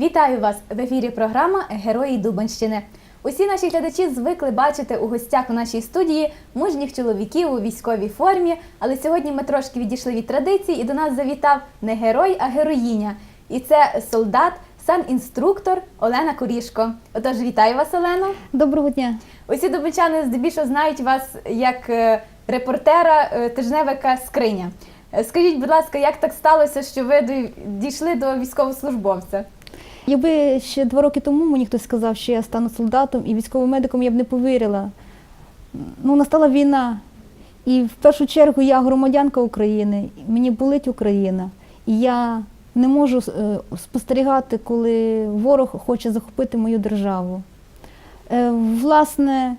Вітаю вас в ефірі. Програма Герої Дубанщини. Усі наші глядачі звикли бачити у гостях у нашій студії мужніх чоловіків у військовій формі. Але сьогодні ми трошки відійшли від традицій, і до нас завітав не герой, а героїня. І це солдат, санінструктор Олена Корішко. Отож, вітаю вас, Олено. Доброго дня. Усі дубинчани здебільшого знають вас як е, репортера е, тижневика Скриня. Е, Скажіть, будь ласка, як так сталося, що ви дійшли до військовослужбовця? Якби ще два роки тому мені хтось сказав, що я стану солдатом і військовим медиком, я б не повірила. Ну, настала війна. І в першу чергу я громадянка України, мені болить Україна. І я не можу е, спостерігати, коли ворог хоче захопити мою державу. Е, Власне,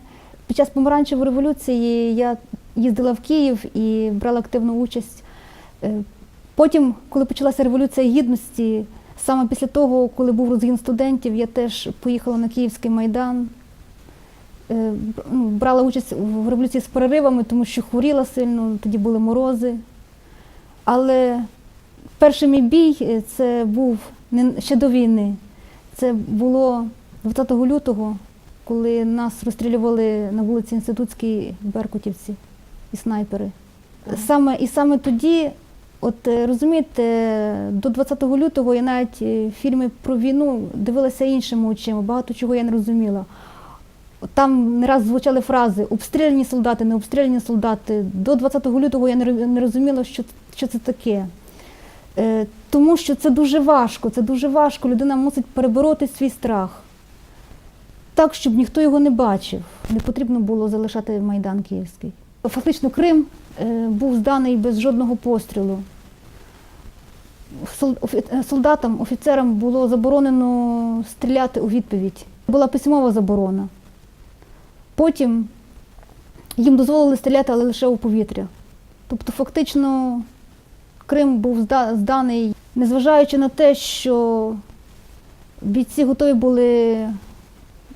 під час помаранчевої революції я їздила в Київ і брала активну участь. Е, Потім, коли почалася революція гідності, саме після того, коли був розгін студентів, я теж поїхала на Київський майдан. Е, ну, Брала участь в революції з переривами, тому що хворіла сильно, тоді були морози. Але перший мій бій е, це був не ще до війни. Це було 20 лютого, коли нас розстрілювали на вулиці Інститутській Беркутівці і снайпери. Саме, і саме тоді, от е, розумієте, до 20 лютого я навіть е, фільми про війну дивилася іншими очима, багато чого я не розуміла. Там не раз звучали фрази обстріляні солдати, не обстріляні солдати. До 20 лютого я не розуміла, що, що це таке. Е, Тому що це дуже важко, це дуже важко. Людина мусить перебороти свій страх. Так, щоб ніхто його не бачив. Не потрібно було залишати Майдан Київський. Фактично, Крим е, був зданий без жодного пострілу. Е, Солдатам, офіцерам було заборонено стріляти у відповідь. Була письмова заборона. Потім їм дозволили стріляти, але лише у повітря. Тобто, фактично, Крим був зданий, незважаючи на те, що бійці готові були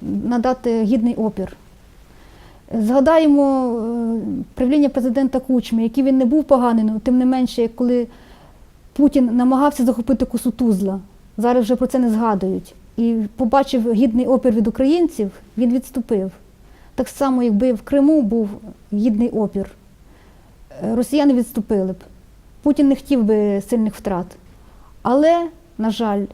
надати гідний опір. Згадаємо е, правління президента Кучми, який він не був поганий, але тим не менше, коли Путін намагався захопити косу Тузла, зараз вже про це не згадують. І побачив гідний опір від українців, він відступив. Так само, якби в Криму був гідний опір, е, росіяни відступили б. Путін не хотів би сильних втрат. Але, на жаль,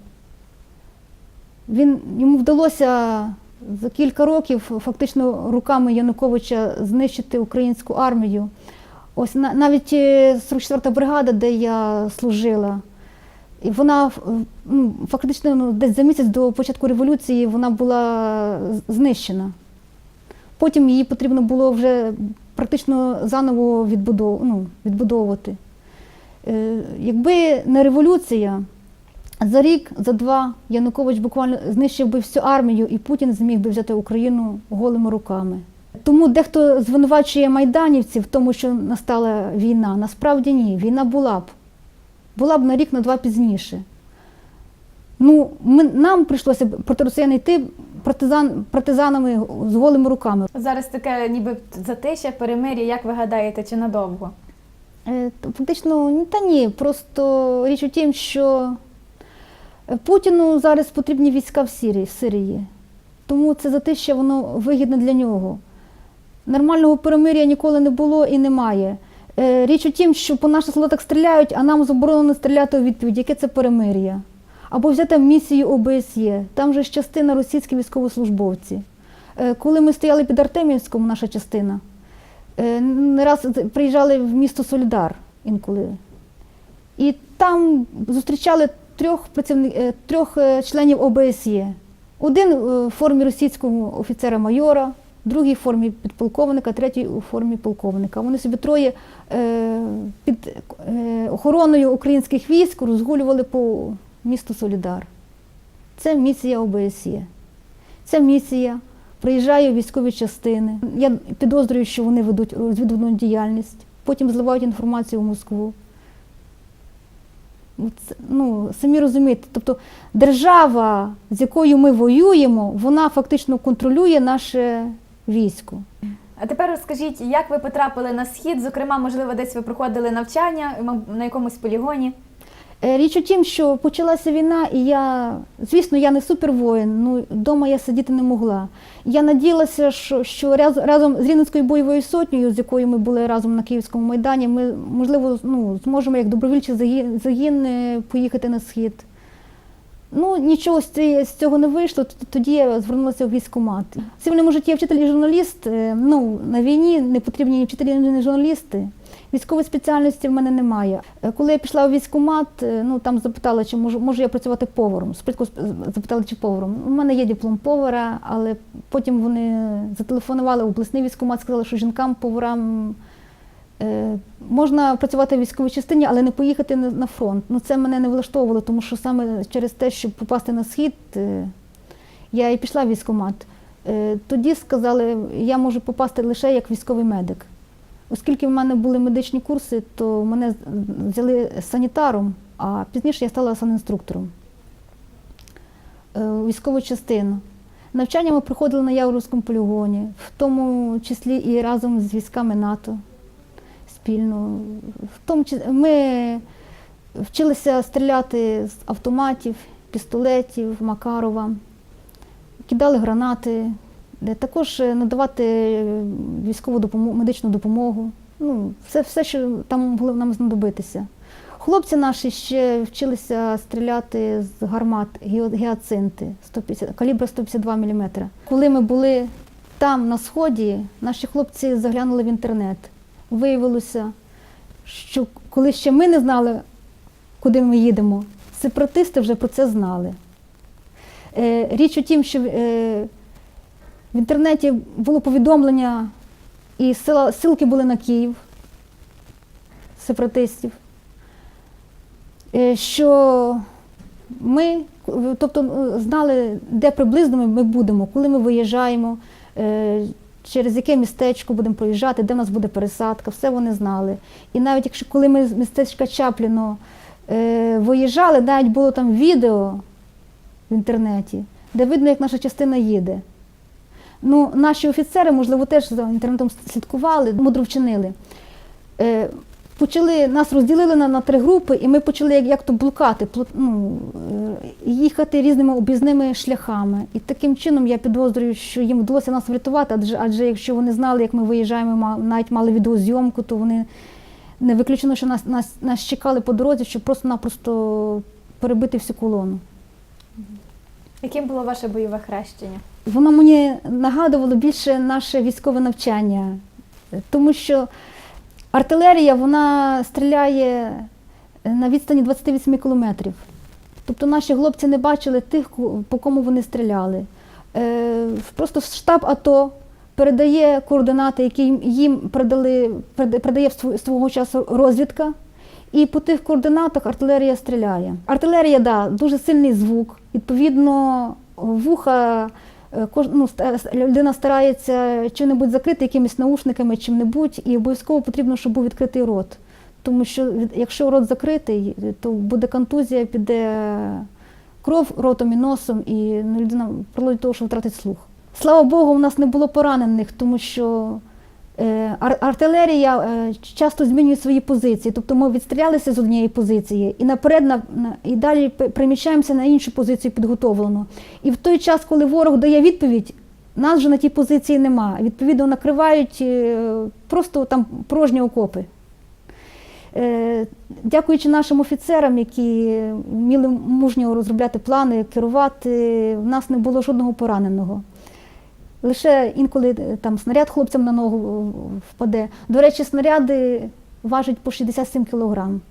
він, йому вдалося за кілька років фактично руками Януковича знищити українську армію. Ось на- навіть е, 44-та бригада, де я служила, і вона фактично ну, десь за місяць до початку революції вона була знищена. Потім її потрібно було вже практично заново відбудов, ну, відбудовувати. Е, Якби не революція, за рік, за два Янукович буквально знищив би всю армію, і Путін зміг би взяти Україну голими руками. Тому дехто звинувачує майданівців в тому, що настала війна. Насправді ні, війна була б. Була б на рік, на два пізніше. Ну, ми, нам прийшлося б проти росіян йти партизан, партизанами з голими руками. Зараз таке ніби затища, перемир'я, як ви гадаєте, чи надовго? Е, то Фактично, ні, та ні. Просто річ у тім, що Путіну зараз потрібні війська в Сирії. в Сирії. Тому це затища воно вигідне для нього. Нормального перемир'я ніколи не було і немає. Е, Річ у тім, що по наших солдатах стріляють, а нам заборонено стріляти у відповідь. Яке це перемир'я? Або взяти місію ОБСЄ. Там же ж частина російські військовослужбовці. Е, Коли ми стояли під Артемівськом, наша частина, Е, Не раз приїжджали в місто Солідар інколи. І там зустрічали трьох працівник, е, трьох членів ОБСЄ. Один в формі російського офіцера-майора, другий в формі підполковника, третій у формі полковника. Вони собі троє е, під е, охороною українських військ розгулювали по місту Солідар. Це місія ОБСЄ. Ця місія приїжджає у військові частини. Я підозрюю, що вони ведуть розвідувальну діяльність, потім зливають інформацію в Москву. Це, ну, самі розумієте, тобто держава, з якою ми воюємо, вона фактично контролює наше військо. А тепер розкажіть, як ви потрапили на схід? Зокрема, можливо, десь ви проходили навчання на якомусь полігоні? Е, Річ у тім, що почалася війна, і я, звісно, я не супервоїн, ну вдома я сидіти не могла. Я надіялася, що, що раз, разом з Рівненською бойовою сотнею, з якою ми були разом на Київському майдані, ми можливо ну, зможемо як добровільчий загін, загін е, поїхати на схід. Ну, нічого з цього не вийшло. Тоді я звернулася в військкомат. В цивільному житті я вчитель і журналіст. е, Ну, на війні не потрібні ні вчителі, ні журналісти. Військової спеціальності в мене немає. Е, Коли я пішла у військкомат, е, ну там запитали, чи можу, можу я працювати поваром. Спочатку сп- запитали, чи поваром. У мене є диплом повара, але потім вони зателефонували в обласний військкомат, сказали, що жінкам поварам Можна працювати в військовій частині, але не поїхати на фронт. Ну це мене не влаштовувало, тому що саме через те, щоб попасти на схід, е, я і пішла в військкомат. Е, Тоді сказали, я можу попасти лише як військовий медик. Оскільки в мене були медичні курси, то мене взяли санітаром, а пізніше я стала санінструктором е, військову частину. Навчання ми проходили на Яворівському полігоні, в тому числі і разом з військами НАТО спільно. В тому ми вчилися стріляти з автоматів, пістолетів, Макарова, кидали гранати, також надавати військову допомогу, медичну допомогу. Ну, все, все, що там могло нам знадобитися. Хлопці наші ще вчилися стріляти з гармат геоцинти 150, калібра 152 мм. Коли ми були там, на сході, наші хлопці заглянули в інтернет. Виявилося, що коли ще ми не знали, куди ми їдемо, сепаратисти вже про це знали. Е, Річ у тім, що е, в інтернеті було повідомлення, і силки були на Київ сепаратистів, е, що ми, тобто, знали, де приблизно ми- будемо, коли ми виїжджаємо, через яке містечко будемо проїжджати, де в нас буде пересадка, все вони знали. І навіть якщо коли ми з містечка Чапліно е, виїжджали, навіть було там відео в інтернеті, де видно, як наша частина їде. Ну, наші офіцери, можливо, теж за інтернетом слідкували, мудро вчинили. Е, почали, нас розділили на, на три групи, і ми почали як, як то блукати, ну, е, їхати різними об'їзними шляхами. І таким чином я підозрюю, що їм вдалося нас врятувати, адже, адже якщо вони знали, як ми виїжджаємо, навіть мали відеозйомку, то вони не виключено, що нас, нас, нас чекали по дорозі, щоб просто-напросто перебити всю колону. Яким було ваше бойове хрещення? Воно мені нагадувало більше наше військове навчання, тому що артилерія вона стріляє на відстані 28 кілометрів. Тобто наші хлопці не бачили тих, по кому вони стріляли. Е, Просто штаб АТО передає координати, які їм- передали, передає свого часу розвідка. І по тих координатах артилерія стріляє. Артилерія, да, дуже сильний звук. Відповідно, вуха е, ну, людина старається чим-небудь закрити якимись наушниками, чим-небудь, і обов'язково потрібно, щоб був відкритий рот. Тому що якщо рот закритий, то буде контузія, піде кров ротом і носом, і ну, людина прилодить того, що втратить слух. Слава Богу, у нас не було поранених, тому що е, артилерія е, часто змінює свої позиції. Тобто ми відстрілялися з однієї позиції і наперед на, на- і далі п- переміщаємося на іншу позицію підготовлену. І в той час, коли ворог дає відповідь, нас вже на тій позиції нема. Відповідно, накривають е, просто там порожні окопи. Е, Дякуючи нашим офіцерам, які вміли мужньо розробляти плани, керувати, в нас не було жодного пораненого. Лише інколи е, там снаряд хлопцям на ногу е, впаде. До речі, снаряди важать по 67 кілограм.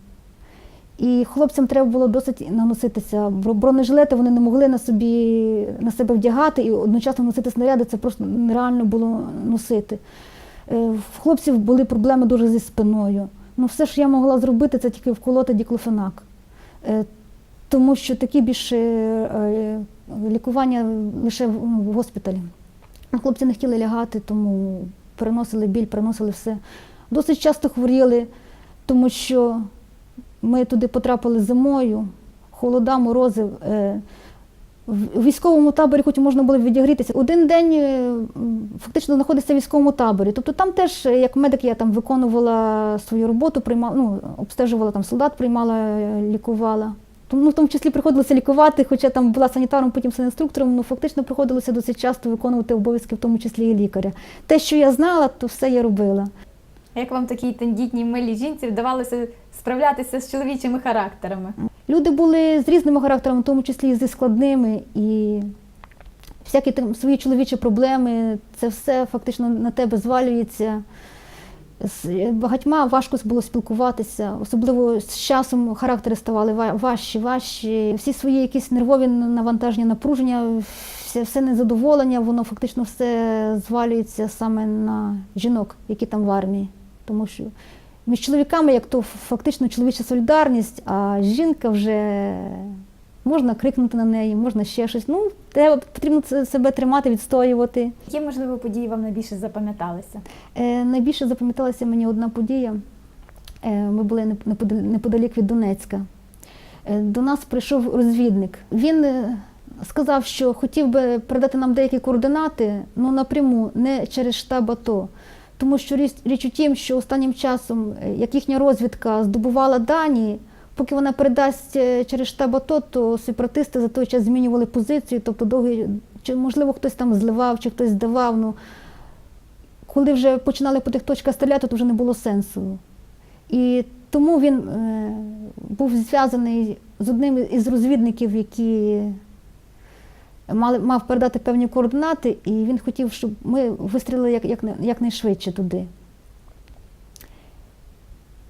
І хлопцям треба було досить наноситися. Бронежилети вони не могли на собі на себе вдягати і одночасно носити снаряди, це просто нереально було носити. Е, В хлопців були проблеми дуже зі спиною. Ну, все, що я могла зробити, це тільки вколоти діклофенак. Тому що такі більше лікування лише в госпіталі. А Хлопці не хотіли лягати, тому переносили біль, переносили все. Досить часто хворіли, тому що ми туди потрапили зимою, холода, морози. Е, в військовому таборі, хоч можна було відігрітися, один день е, фактично знаходиться в військовому таборі. Тобто там теж, е, як медик, я там виконувала свою роботу, приймала, ну, обстежувала там солдат, приймала, лікувала. Ну, в тому числі приходилося лікувати, хоча там була санітаром, потім санінструктором, ну фактично приходилося досить часто виконувати обов'язки, в тому числі і лікаря. Те, що я знала, то все я робила. А Як вам такій тендітній милій жінці вдавалося справлятися з чоловічими характерами? Люди були з різними характерами, в тому числі і зі складними, і всякі там свої чоловічі проблеми, це все фактично на тебе звалюється. З багатьма важко було спілкуватися, особливо з часом характери ставали ва- важчі, важчі. Всі свої якісь нервові навантаження, напруження, все, все незадоволення, воно фактично все звалюється саме на жінок, які там в армії. Тому що між чоловіками, як то фактично чоловіча солідарність, а жінка вже можна крикнути на неї, можна ще щось. Ну, треба потрібно себе тримати, відстоювати. Які, можливо, події вам найбільше запам'яталися? Е, найбільше запам'яталася мені одна подія. Е, ми були неподалік від Донецька. Е, до нас прийшов розвідник. Він е, сказав, що хотів би передати нам деякі координати, ну напряму, не через штаб АТО. Тому що річ, у тім, що останнім часом, е, як їхня розвідка здобувала дані, поки вона передасть е, через штаб АТО, то сепаратисти за той час змінювали позицію, тобто довгий, чи можливо хтось там зливав, чи хтось здавав. Ну, коли вже починали по тих точках стріляти, то вже не було сенсу. І тому він е, був зв'язаний з одним із розвідників, які мали, мав передати певні координати, і він хотів, щоб ми вистрілили як, як, якнайшвидше туди.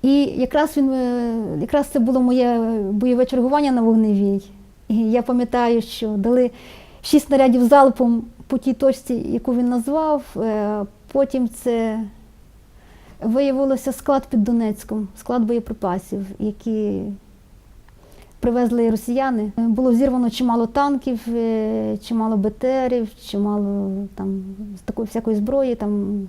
І якраз він е, якраз це було моє бойове чергування на вогневій. І я пам'ятаю, що дали шість снарядів залпом по тій точці, яку він назвав. Е, Потім це виявилося склад під Донецьком, склад боєприпасів, які привезли росіяни. Е, Було зірвано чимало танків, чимало БТРів, чимало там такої всякої зброї. Там,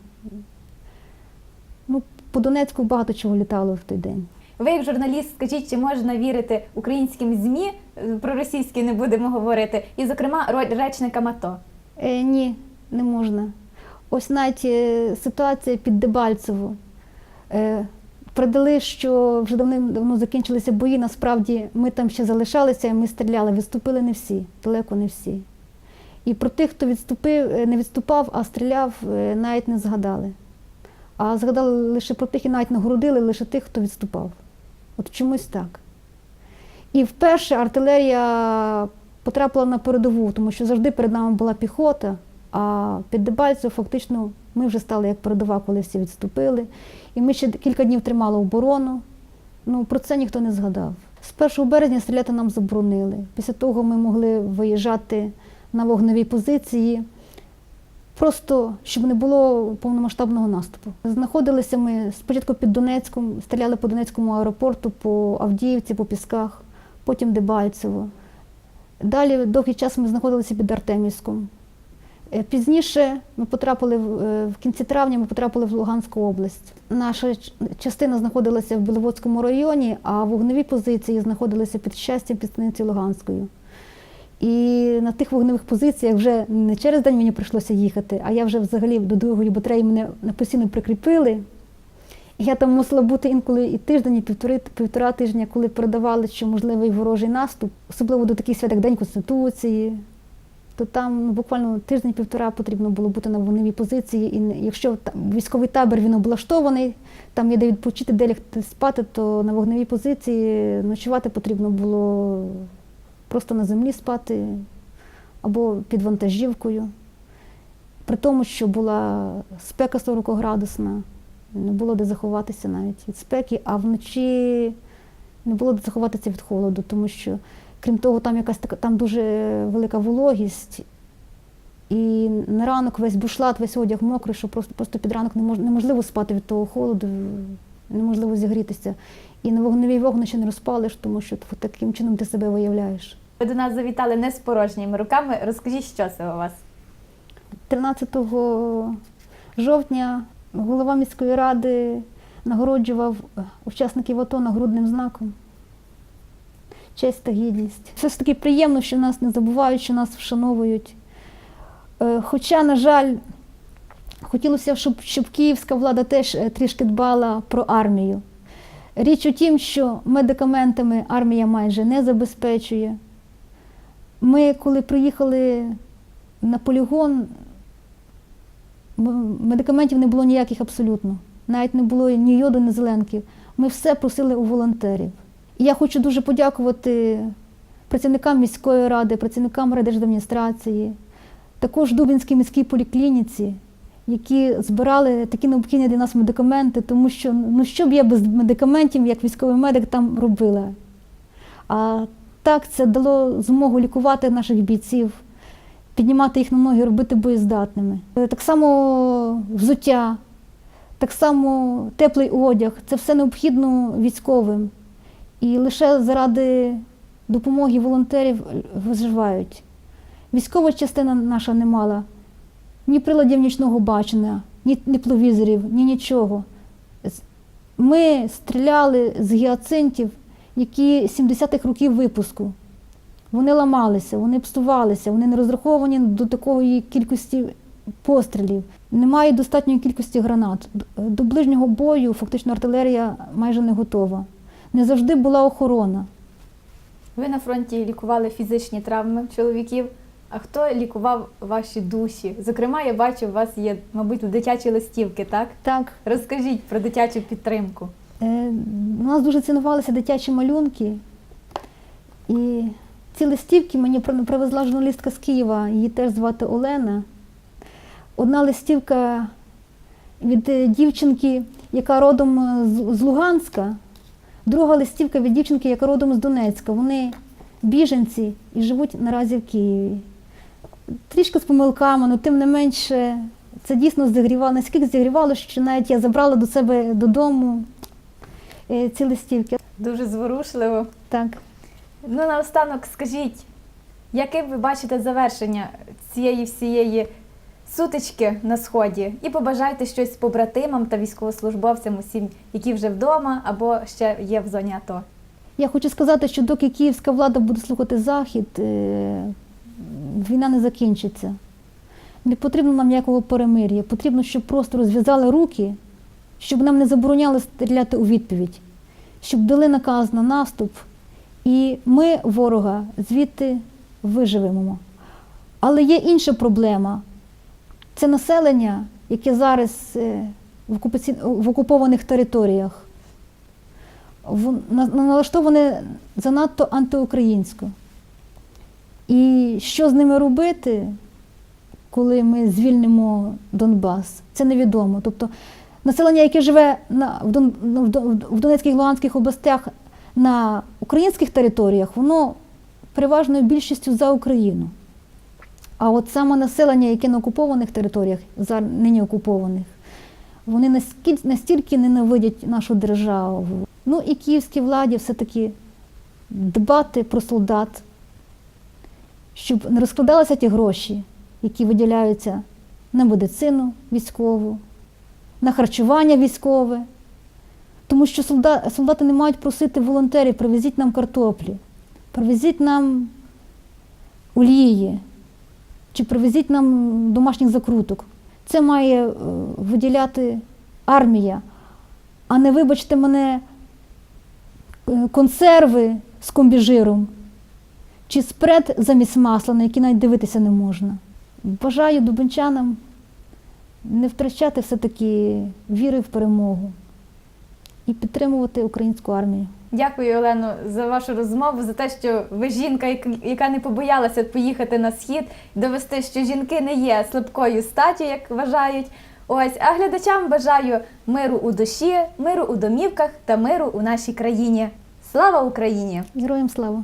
ну, по Донецьку багато чого літало в той день. Ви, як журналіст, скажіть, чи можна вірити українським ЗМІ, е, про російські не будемо говорити, і, зокрема, ро- речникам АТО? Е, ні, не можна. Ось навіть е, ситуація під Дебальцево. Е, передали, що вже давним-давно закінчилися бої. Насправді ми там ще залишалися, і ми стріляли. Відступили не всі, далеко не всі. І про тих, хто відступив, е, не відступав, а стріляв, навіть не згадали. А згадали лише про тих і навіть нагородили лише тих, хто відступав. От чомусь так. І вперше артилерія потрапила на передову, тому що завжди перед нами була піхота, а під Дебальцево фактично ми вже стали як передова, коли всі відступили. І ми ще кілька днів тримали оборону. Ну, про це ніхто не згадав. З 1 березня стріляти нам заборонили. Після того ми могли виїжджати на вогневі позиції, просто щоб не було повномасштабного наступу. Знаходилися ми спочатку під Донецьком, стріляли по Донецькому аеропорту, по Авдіївці, по Пісках, потім Дебальцево. Далі довгий час ми знаходилися під Артемівськом. Е, Пізніше ми потрапили в е, в кінці травня, ми потрапили в Луганську область. Наша частина знаходилася в Біловодському районі, а вогневі позиції знаходилися під щастям під станицею Луганською. І на тих вогневих позиціях вже не через день мені прийшлося їхати, а я вже взагалі до другої батареї мене постійно прикріпили. І я там мусила бути інколи і тиждень, і півтори, півтора тижня, коли передавали, що можливий ворожий наступ, особливо до таких свят, як День Конституції, то там ну, буквально тиждень-півтора потрібно було бути на вогневій позиції. І якщо там військовий табір він облаштований, там є де відпочити, де лягти спати, то на вогневій позиції ночувати потрібно було просто на землі спати або під вантажівкою. При тому, що була спека 40-градусна, не було де заховатися навіть від спеки, а вночі не було де заховатися від холоду, тому що, крім того, там якась така там дуже велика вологість. І на ранок весь бушлат, весь одяг мокрий, що просто, просто під ранок не мож, неможливо спати від того холоду, неможливо зігрітися. І на вогневій вогнищі не розпалиш, тому що таким чином ти себе виявляєш. Ви до нас завітали не з порожніми руками. Розкажіть, що це у вас? 13 жовтня голова міської ради нагороджував учасників АТО нагрудним знаком. честь та гідність. Все ж таки приємно, що нас не забувають, що нас вшановують. Е, Хоча, на жаль, хотілося, б, щоб, щоб київська влада теж е, трішки дбала про армію. Річ у тім, що медикаментами армія майже не забезпечує. Ми, коли приїхали на полігон, медикаментів не було ніяких абсолютно. Навіть не було ні йоду, ні зеленків. Ми все просили у волонтерів. І я хочу дуже подякувати працівникам міської ради, працівникам райдержадміністрації, також Дубінській міській поліклініці, які збирали такі необхідні для нас медикаменти, тому що ну що б я без медикаментів, як військовий медик, там робила. А так це дало змогу лікувати наших бійців, піднімати їх на ноги, робити боєздатними. Е, Так само взуття, так само теплий одяг це все необхідно військовим. І лише заради допомоги волонтерів виживають. Військова частина наша не мала ні приладів нічного бачення, ні тепловізорів, ні нічого. Ми стріляли з гіацинтів, які 70-х років випуску. Вони ламалися, вони псувалися, вони не розраховані до такої кількості пострілів. Немає достатньої кількості гранат. До ближнього бою фактично артилерія майже не готова. Не завжди була охорона. Ви на фронті лікували фізичні травми чоловіків. А хто лікував ваші душі? Зокрема, я бачу, у вас є, мабуть, дитячі листівки, так? Так, Розкажіть про дитячу підтримку. Е, У нас дуже цінувалися дитячі малюнки. І ці листівки мені привезла журналістка з Києва, її теж звати Олена. Одна листівка від е, дівчинки, яка родом е, з- з Луганська, друга листівка від дівчинки, яка родом з Донецька. Вони біженці і живуть наразі в Києві. Трішки з помилками, але тим не менше, це дійсно зігрівало, наскільки зігрівало, що навіть я забрала до себе додому е, ці листівки. Дуже зворушливо. Так. Ну, наостанок скажіть, яким ви бачите завершення цієї всієї сутички на сході? І побажайте щось побратимам та військовослужбовцям, усім, які вже вдома або ще є в зоні АТО. Я хочу сказати, що доки київська влада буде слухати Захід, е, війна не закінчиться. Не потрібно нам ніякого перемир'я. Потрібно, щоб просто розв'язали руки, щоб нам не забороняли стріляти у відповідь, щоб дали наказ на наступ, і ми ворога звідти виживемо. Але є інша проблема. Це населення, яке зараз е, в, окупованих територіях. Налаштоване занадто антиукраїнсько. І що з ними робити, коли ми звільнимо Донбас, це невідомо. Тобто населення, яке живе на, в, Дон, ну, в Дон- в Донецьких Луганських областях на українських територіях, воно переважною більшістю за Україну. А от саме населення, яке на окупованих територіях, зараз нині окупованих, вони настільки, настільки ненавидять нашу державу. Ну і київській владі все-таки дбати про солдат, щоб не розкладалися ті гроші, які виділяються на медицину військову, на харчування військове. Тому що солдати не мають просити волонтерів, привезіть нам картоплі, привезіть нам олії, чи привезіть нам домашніх закруток. Це має е, виділяти армія, а не, вибачте мене, е, консерви з комбіжиром чи спред замість масла, на який навіть дивитися не можна. Бажаю дубенчанам не втрачати все-таки віри в перемогу і підтримувати українську армію. Дякую, Олено, за вашу розмову, за те, що ви жінка, яка не побоялася поїхати на схід, довести, що жінки не є слабкою статтю, як вважають. Ось, а глядачам бажаю миру у душі, миру у домівках та миру у нашій країні. Слава Україні! Героям слава!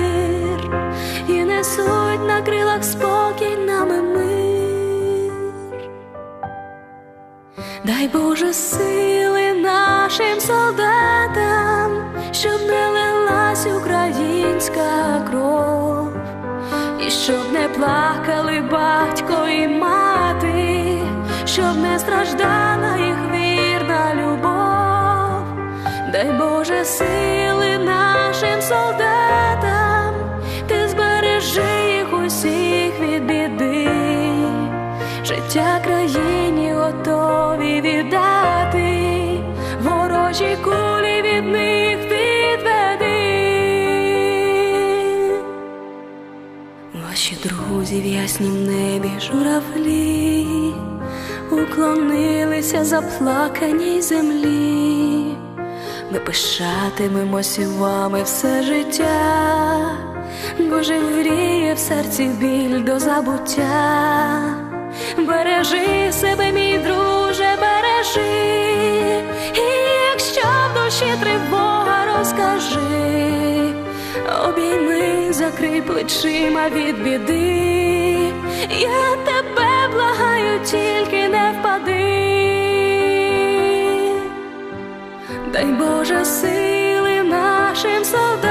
і на крилах спокій нами мир. Дай Боже сили нашим солдатам, щоб не лилась українська кров, і щоб не плакали батько і мати, щоб не страждала їх вірна любов. Дай Боже сили життя країні готові віддати, ворожі кулі від них відведи. Ваші друзі в яснім небі журавлі уклонилися заплаканій землі. Ми пишатимемося вами все життя, бо живріє в серці біль до забуття. Бережи себе, мій друже, бережи, і якщо в душі тривога, розкажи, обійми, закрий плечима від біди, я тебе благаю, тільки не впади. Дай Боже сили нашим солдатам,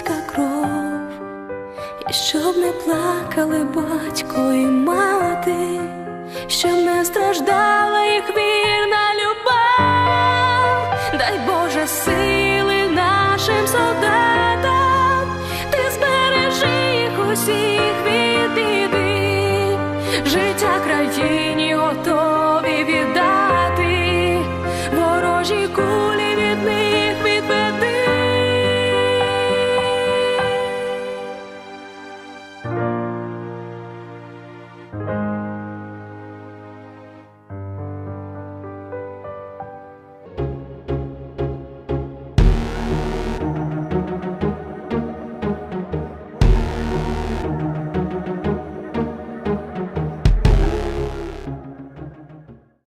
українська кров, і щоб не плакали батько і мати, щоб не страждала їх вірна любов. Дай Боже сили нашим солдатам, ти збережи їх усіх від біди, життя готові